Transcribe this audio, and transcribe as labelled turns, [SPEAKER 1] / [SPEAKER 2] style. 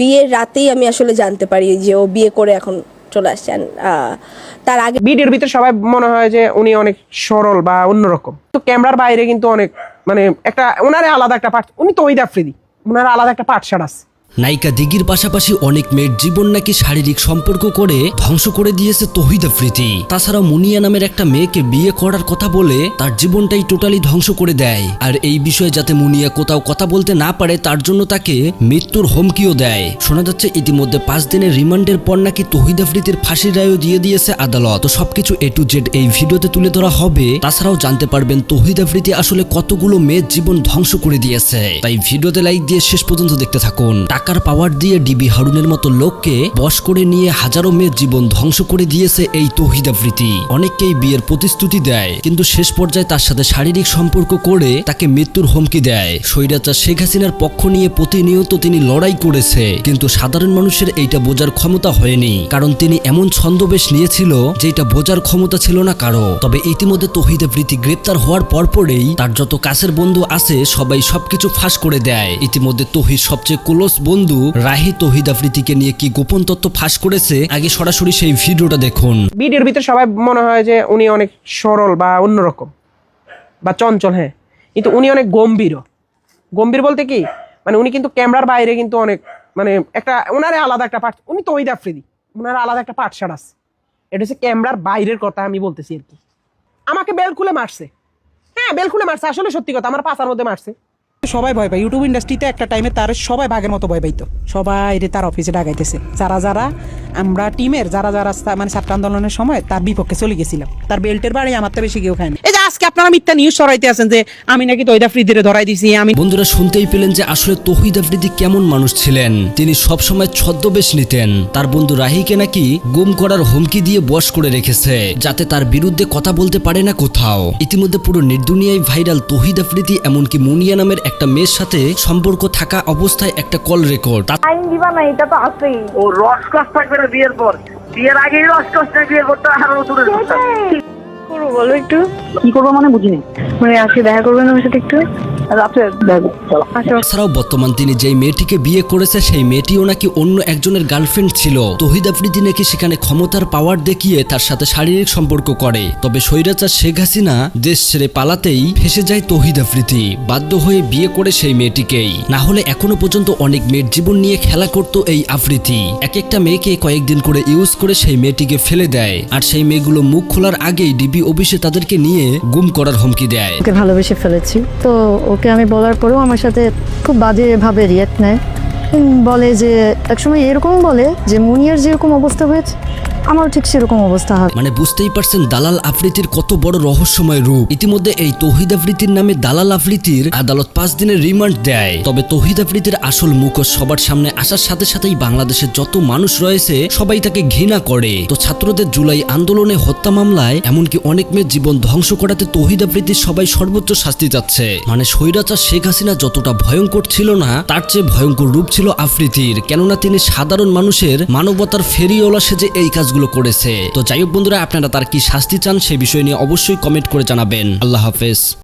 [SPEAKER 1] বিয়ের রাতেই আমি আসলে জানতে পারি যে ও বিয়ে করে এখন চলে আসছেন তার আগে
[SPEAKER 2] ভিডিওর ভিতরে সবাই মনে হয় যে উনি অনেক সরল বা অন্যরকম। তো ক্যামেরার বাইরে কিন্তু অনেক মানে একটা ওনারে আলাদা একটা পাঠ উনি তো ওই আফ্রিদি ওনার আলাদা একটা পাঠশাড় আছে।
[SPEAKER 3] নায়িকা দিঘির পাশাপাশি অনেক মেয়ের জীবন নাকি শারীরিক সম্পর্ক করে ধ্বংস করে দিয়েছে তহিদ আফ্রিদি। তাছাড়া মুনিয়া নামের একটা মেয়েকে বিয়ে করার কথা বলে তার জীবনটাই টোটালি ধ্বংস করে দেয়। আর এই বিষয়ে যাতে মুনিয়া কোথাও কথা বলতে না পারে, তার জন্য তাকে মৃত্যুর হুমকিও দেয়। শোনা যাচ্ছে ইতিমধ্যে পাঁচ দিনের রিমান্ডের পর নাকি তহিদ আফ্রিদির ফাঁসির রায়ও দিয়ে দিয়েছে আদালত। তো সবকিছু এ টু জেড এই ভিডিওতে তুলে ধরা হবে। তাছাড়াও জানতে পারবেন তহিদ আফ্রিদি আসলে কতগুলো মেয়ের জীবন ধ্বংস করে দিয়েছে। তাই ভিডিওতে লাইক দিয়ে শেষ পর্যন্ত দেখতে থাকুন। টাকার পাওয়ার দিয়ে ডিবি হারুনের মতো লোককে বশ করে নিয়ে হাজারো মেয়ের জীবন ধ্বংস করে দিয়েছে এই তহিদ আফ্রিদি অনেককেই বিয়ের প্রতিশ্রুতি দেয়, কিন্তু শেষ পর্যায়ে তার সাথে শারীরিক সম্পর্ক করে তাকে মৃত্যুর হুমকি দেয়। স্বৈরাচার শেখ হাসিনার পক্ষ নিয়ে প্রতিনিয়ত তিনি লড়াই করেছে, কিন্তু সাধারণ মানুষের এইটা বোঝার ক্ষমতা হয়নি, কারণ তিনি এমন ছন্দবেশ নিয়েছিল যেটা বোঝার ক্ষমতা ছিল না কারও। তবে ইতিমধ্যে তহিদ আফ্রিদি গ্রেপ্তার হওয়ার পরপরেই তার যত কাছের বন্ধু আছে সবাই সবকিছু ফাঁস করে দেয়। ইতিমধ্যে তহিদ সবচেয়ে ক্লোজ বন্ধু রাহি তহিদ আফ্রিদিকে নিয়ে কি গোপন তথ্য ফাঁস করেছে? আগে সরাসরি সেই ভিডিওটা দেখুন।
[SPEAKER 2] ভিডিওর ভিতরে সবাই মনে হয় যে উনি অনেক সরল বা অন্যরকম বা চঞ্চল হ্যাঁ। কিন্তু উনি অনেক গম্ভীর গম্ভীর বলতে কি? মানে উনি কিন্তু ক্যামেরার বাইরে কিন্তু অনেক মানে একটা ওনারে আলাদা একটা পাঠ উনি তো ওই আফ্রিদি। ওনার আলাদা একটা পাঠশালা আছে। এটা হচ্ছে ক্যামেরার বাইরের কথা আমি বলতেছি আর কি। আমাকে বেল খুলে মারছে। হ্যাঁ বেল খুলে মারছে। আসলে সত্যি কথা, আমার পাশার মধ্যে মারছে।
[SPEAKER 4] সবাই ভয় পায়। ইউটিউব ইন্ডাস্ট্রিতে একটা টাইমে তার সবাই ভাগের মতো ভয় পাইতো। সবাই রে তার অফিসে ডাকাইতেছে। যারা যারা আমরা টিমের যারা যারা মানে ছাত্র আন্দোলনের সময় তার বিপক্ষে চলে গেছিলাম। তার বেল্টের বাড়ি আমার তো বেশি কেউ খায়নি আজকে আপনারা মিথ্যা নিউজ সরাইতে আছেন যে আমি নাকি তৈদা ফ্রিদিরে ধরাই দিছি আমি
[SPEAKER 3] বন্ধুরা শুনতেই পেলেন যে আসলে তহিদ আফ্রিদি কেমন মানুষ ছিলেন। তিনি সবসময় ছদ্মবেশ নিতেন। তার বন্ধু রাহিকে নাকি গুম করার হুমকি দিয়ে বশ করে রেখেছে যাতে তার বিরুদ্ধে কথা বলতে পারে না কোথাও। ইতিমধ্যে পুরো নির্দুনিয়ায় ভাইরাল তহিদ আফ্রিদি এমনকি মুনিয়া নামের একটা মেয়ের সাথে সম্পর্ক থাকা অবস্থায় একটা কল রেকর্ড।
[SPEAKER 5] আইন দিবা না এটা তো আছেই।
[SPEAKER 6] ও রসকস থাকবে না বিয়ের পর। বিয়ের আগেই রসকস নেই বিয়ের পর তো আরও
[SPEAKER 5] করব বলো একটু।
[SPEAKER 6] কি করব মানে বুঝিনি।
[SPEAKER 5] মানে আজকে দেখা আমার সাথে একটু? আচ্ছা।
[SPEAKER 3] এছাড়াও বর্তমান তিনি যেই মেয়েটিকে বিয়ে করেছে সেই মেয়েটিও নাকি অন্য একজনের গার্লফ্রেন্ড ছিল। তহিদ আফ্রিদি নাকি সেখানে ক্ষমতার পাওয়ার দেখিয়ে তার সাথে শারীরিক সম্পর্ক করে। তবে স্বৈরাচার শেখ হাসিনা দেশ ছেড়ে পালাতেই ফেসে যায় তহিদ আফ্রিদি। বাধ্য হয়ে বিয়ে করে সেই মেয়েটিকেই। না হলে এখনও পর্যন্ত অনেক মেয়ের জীবন নিয়ে খেলা করত এই আফ্রিদি। এক একটা মেয়েকে কয়েকদিন করে ইউজ করে সেই মেয়েটিকে ফেলে দেয়। আর সেই মেয়েগুলো মুখ খোলার আগেই ডিবি অফিসে তাদেরকে নিয়ে গুম করার হুমকি দেয়।
[SPEAKER 7] ওকে ভালোবেসে ফেলেছি। তো ওকে আমি বলার পরেও আমার সাথে খুব বাজেভাবে রিয়াক্ট নেয়। বলে যে, একসময় এরকম বলে যে, মুনিয়ার যেরকম অবস্থা হয়েছে আমারও ঠিক সেরকম অবস্থা হবে
[SPEAKER 3] মানে বুঝতেই পারছেন, দালাল আফ্রিতির কত বড় রহস্যময় রূপ। ইতিমধ্যে এই তহিদ আফ্রিতির নামে দালাল আফ্রিতির আদালত পাঁচ দিনের রিমান্ড দেয়। তবে তহিদ আফ্রিতির আসল মুখোশ সবার সামনে আসার সাথে সাথেই বাংলাদেশের যত মানুষ রয়েছে, সবাই তাকে ঘৃণা করে। তো ছাত্রদের জুলাই আন্দোলনে হত্যা মামলায় এমনকি অনেক মেয়ের জীবন ধ্বংস করাতে তহিদ আফ্রিতির সবাই সর্বোচ্চ শাস্তি যাচ্ছে মানে স্বৈরাচার শেখ হাসিনা যতটা ভয়ঙ্কর ছিল না, তার চেয়ে ভয়ঙ্কর রূপ ছিল আফ্রিতির। কেননা তিনি সাধারণ মানুষের মানবতার ফেরিওয়ালা সেজে এই কাজগুলো করেছে। তো যাই হোক বন্ধুরা, আপনারা তার কি শাস্তি চান সে বিষয় নিয়ে অবশ্যই কমেন্ট করে জানাবেন। আল্লাহ হাফেজ।